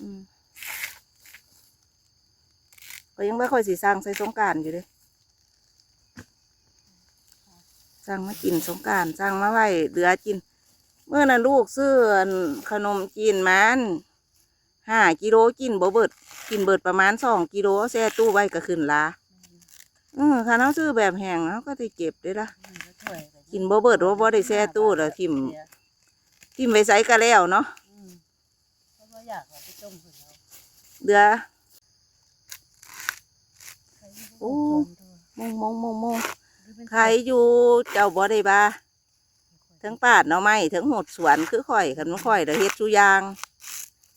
อืมก็ยังไม่ค่อยสิสร้างใส่สงกรารอยู่เลยสร้างมากินสงกรารสร้างมาไว้เหลือกิน เมื่อนั้นลูกซื้ออันขนมจีนมันห้ากิโลกินบ่เบิด กินเบิดประมาณสองกิโลแช่ตู้ไว้ก็ขึ้นละอือคันเขาซื้อแบบแห้งเขาก็จะเก็บได้ละอืมแล้วถ้วยกินบ่เบิดว่าบ่ได้แช่ตู้แล้วทิ่มทิ่มไว้ใส่ก็แล้วเนาะ อืมเพราะว่าอยากเอาไปต้มคนเราเหลือใครไม่รู้โอ้ต้มตัวมงมงมงมงหรือเป็นใครอยู่เจ้าบ่ได้บาทั้งปาดเนาะไม้ทั้งหดสวนคือข่อยคันมันข่อยเด้อเฮ็ดทุกอย่าง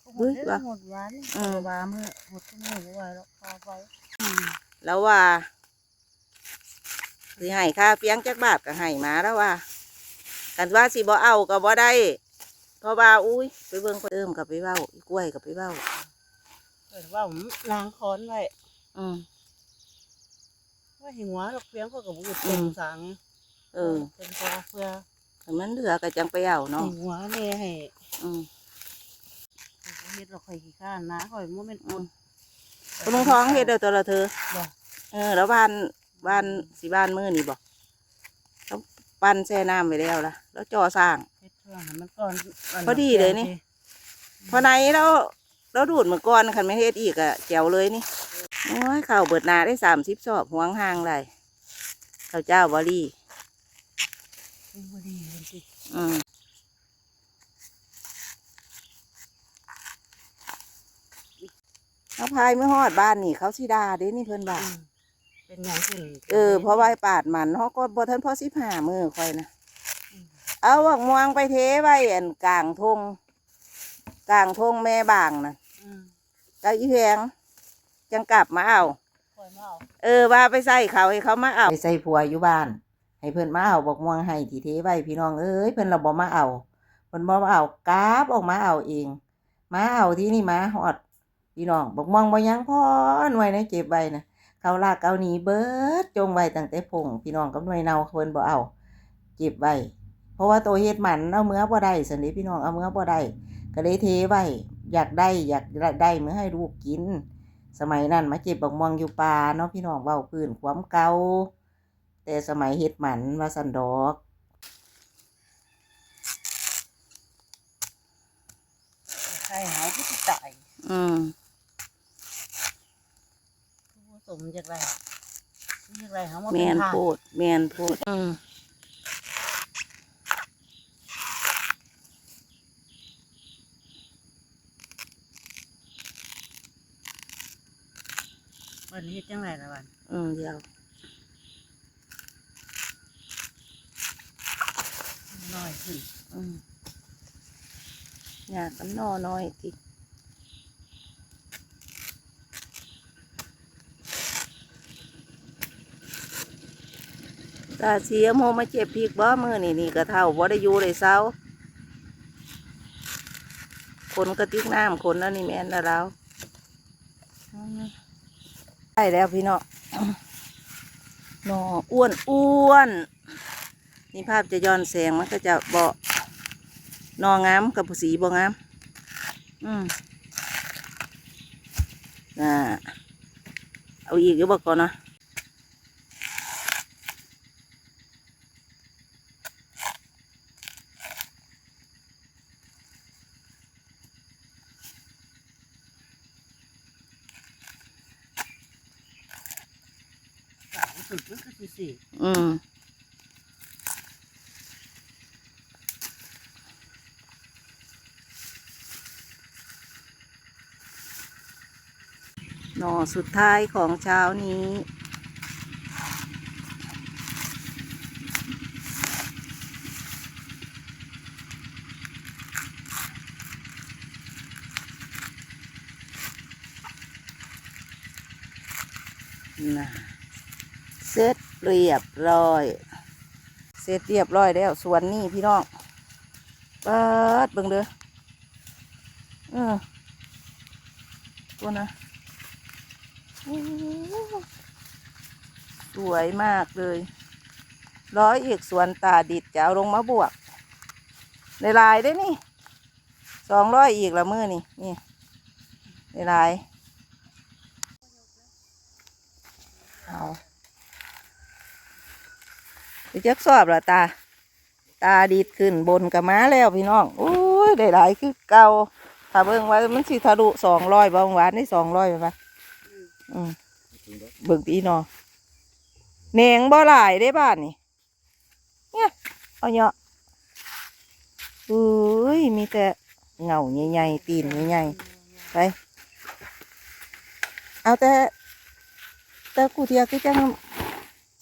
หมดเฮ้ยเด้อว่ะหมดหวานอืมหวานเมื่อหมดที่นี่บ่ไหวแล้วพาไปแล้วว่าสิให้ค่าเพียงจักบาทก็ให้มาแล้วว่ากันว่าสิบ่เอาก็บ่ได้ เพราะว่าอุ้ยไปเบิ่งคนเติมกับไปเว้าอีกล้วยกับไปเว้าเปิดว่าผมล้างค้อนไว้อืมว่าหิงหวานเราเพียงเขากับบุตรอืเต็มมสังเออเป็นพอเพื่อถ้ามันเหลือก็จังไปเอาเนาะหิงหวานแม่ให้อืมเฮ็ดเราค่อยขี้ข้านนะค่อยบ่แม่นอือุ่มนคุณลุงท้องเฮ็ดเด้อตัวละเธอบ่เออ แล้วบ้านบ้านสีบ้านมือนี่บอกต้องปั้นแช่น้ำไปแล้วล่ะ แล้วจ่อสร้างเฮ็ดช่ วงให้มันก่อนก่นพอดีเลยนี่ พอไหนแล้วแล้วดูดเหมือนก่อนคันไม่เฮ็ดอีกอะแจวเลยนี่โอ้ยข้าวเบิดนาได้สามสิบสอบห่วงห่างเลยข้าวเจ้าบอรี่พอดีมันสิอืมเขาพายเมื่อฮอดบ้านนี่ เขาสิดาเด้นี่เพิ่นบ่าอืมเป็นอย่างขึ้นเออเพราะว่าไอ้ปาดมันเขาก็บ่ทันพอสิบห้ามือค่อยนะ เอาวักม่วงไปเทไว้อันกลางทงกลางทงแม่บางนะอืมเจ้าอีแพงจังกลับมาเอาค่อยมาเอา เออว่าไปใส่เขาให้เขามาเอาไปใส่ผัวอยู่บ้าน ให้เพิ่นมาเอาบอกม่วงให้ที่เทไว้พี่น้องเอ้ยเพิ่นเราบ่มาเอาเพิ่นบ่มาเอากราบออกมาเอาเอง มาเอาที่นี่มาฮอดพี่น้องบอกม่วงบ่ยังพอหน่วยนะเก็บไว้นะเขาลากเขาหนีเบิดจงไว้ตั้งแต่พงพี่น้องกับหน่วยเนาเพิ่นบ่เอาเก็บไว้ เพราะว่าตัวเฮ็ดหมันเอาเมื่อบ่ได้สันนี้พี่น้องเอาเมื่อบ่ได้ก็เลยเทไว้อยากได้อยากได้เมื่อให้ลูกกิน สมัยนั้นมาเก็บบักม่วงอยู่ป่าเนาะพี่น้องเว้าพื้นความเก่าแต่สมัยเฮ็ดหมันว่าสันดอกใครหายผู้ที่ตายอืมผู้สมจากไรจากไรหาว่าแมเป็นนทางโพดแมนโพดอืม วันนี้จังไรละวันอืมเดียวน้อยขึ้นอืมอยากกันนอน้อยติตาเสียโมมาเจ็บพีกบ่มือนี่นี่ก็เท่าบ่ได้อยู่ได้เศร้าคนกระติกน้ำคนแล้วนี่แม่นแล้วเราอืม ได้แล้วพี่น้องหนออ้วนอ้วนนี่ภาพจะย้อนแสงมันก็จะเบาะนองามกับผู้สีบ่งามอืมอ่าเอาอีกอยู่บ่ก่อนเนาะ สาวสุดมันก็สี่สี่อืมหน่อสุดท้ายของเช้านี้นะ เสร็จเรียบร้อย เสร็จเรียบร้อยแล้วส่วนนี้พี่น้องเปิดเบิ่งเด้อเออตัวนะสวยมากเลย ร้อยอีกสวนตาดิดจะเอาลงมาบวกในลายได้นี่สองร้อยอีกละมือนี่นี่ได้ลายเอา ไปจักสอบละตา ตาดีดขึ้นบนกับม้าแล้วพี่น้องโอ้ยได้หลายคือเก่าถ้าเบิ่งไว่ามันสิทะลุสองร้อยบางหวานได้สองร้อยไปอืมเบิ่งพี่น้องแหนงบ่หลายได้บ้านนี่เนี่ยเอาเนาะเอ้ยมีแต่เงาใหญ่ๆตีนใหญ่ๆไปเอาแต่แต่กูเทียคือจัง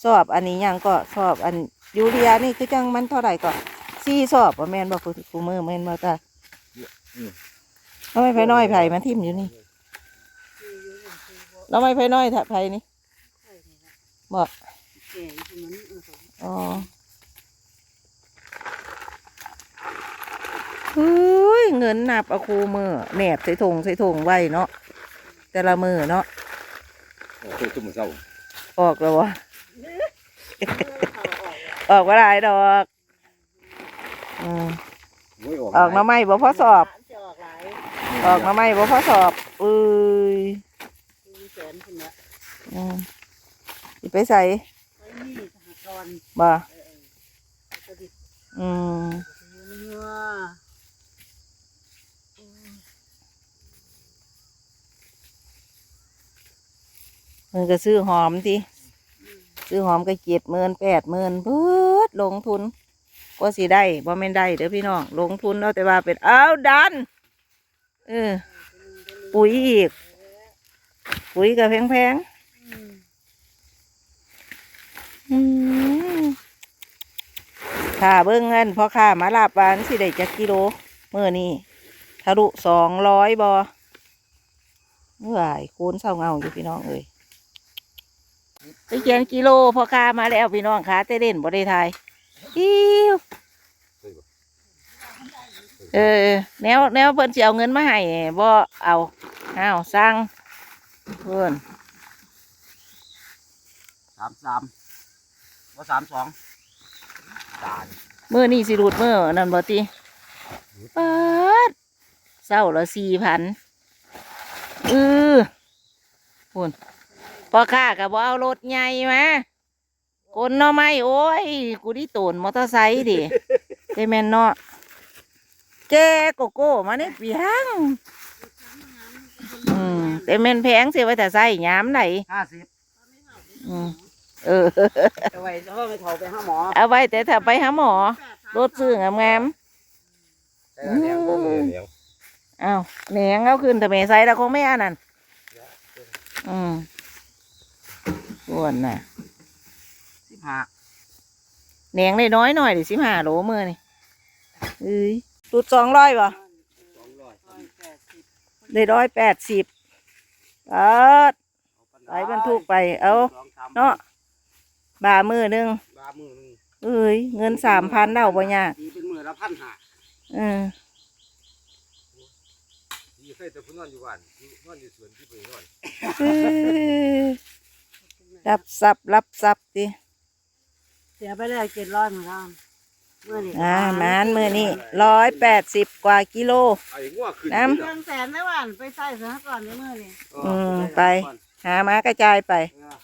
สอบอันนี้ยังก็สอบอันยูเรียนี่คือจังมันเท่าไหร่ก็สี่สอบว่าแม่นบอกกูกูมือแม่นบ่ตาทำไมไผน้อยไผ่มันทิ่มอยู่นี่แล้วไม่ไผน้อยถ้าไผ่นี่บอกแก่อยู่มันเอออ๋อเฮ้ยเงินนับเอาคูมือแหนบใส่ถุงใส่ถุงไว้เนาะแต่ละมือเนาะโอ้คือตุ้มเศร้าออกแล้ววะ ออกว่าหลายดอกอืมโอ้ยออกออกมาไม่บ่พอสอบ จะออกหลายออกมาไม่บ่พอสอบอุ้ยมีแสนคนละอืมสิไปใส่ไว้นี่สหกรณ์บ่เออจะดิอืมเนื้อมันก็ซื้อหอมที ซื้อหอมก็เจ็ดหมื่นแปดหมื่นเพิดลงทุนก็สิได้บ่แม่นได้เด้อพี่น้องลงทุนเอาแต่ว่าเป็นเอาดันเออปุ๋ยอีก ปุ๋ยก็แพงๆอืมค่าเบิ่งเงินพอค่ามาลาบบานสิได้จักกิโลเมื่อนี้ทะลุสองร้อยบอเมื่อไหร่คูณเศร้าเงาอยู่พี่น้องเอ้ย ไปเขียนกิโลพอค่ามาแล้วพี่น้องขาเต้เล่นบ่ได้ทายอิวเออ แนวแนวเพิ่นสิเอาเงินมาให้บ่เอาเอาสั่งเพิ่นสามสามว่าสามสองตายมื่อนี่สิรูดมื่อนั่นบ่ติเปิดเศร้าละสี่พันเออพุ่น พอข้ากับบ่เอารถใหญ่มาคนเนาะไม่โอ้ย กูดิโตนมอเตอร์ไซค์ดิได้แม่นเนาะแกโกโก้มาเนี่ยเปียงอืมแต่แม่นแพงเสียไว้แต่ใส่ยามไหนห้าสิบอืมเออ เอาไว้แล้วก็ไปเถาไปหาหมอเอาไว้แต่ถ้าไปหาหมอ รถซื้องามๆแต่ละเลี้ยงก็มือเลี้ยงอ้าวแหนงเอาขึ้นแต่เมใส่แล้วคงไม่อันนั้นอืม ส่วนน่ะสิบห้าแหนงได้น้อยหน่อยดิสิบห้าโหลมือนี่เอ้ยตุดสองร้อยป่ะสองร้อยร้อยแปดสิบได้ร้อยแปดสิบเออไปบรรทุกไป เอาสองสามเนาะบามือหนึ่งบามือหนึงเอ้ยเงินสามพันเดาบ่ยากตีเป็นมือละพันห้าเออตีใส่แต่ผู้นอนอยู่บ้านอยู่นอนอยู่สวนที่ไปนอน เอ้ยรับซับรับซับดิเสียไปเลยเจ็ดร้อยเหมือนกันเมื่อนี่อ่ามานมือนี่ร้อยแปดสิบกว่ากิโล ไอ้งัวขึ้นน้ำเรื่องแสนไม่หวานไปใส่สหกรณ์ในเมื่อนี่ อืมไป หามากระจายไป เออ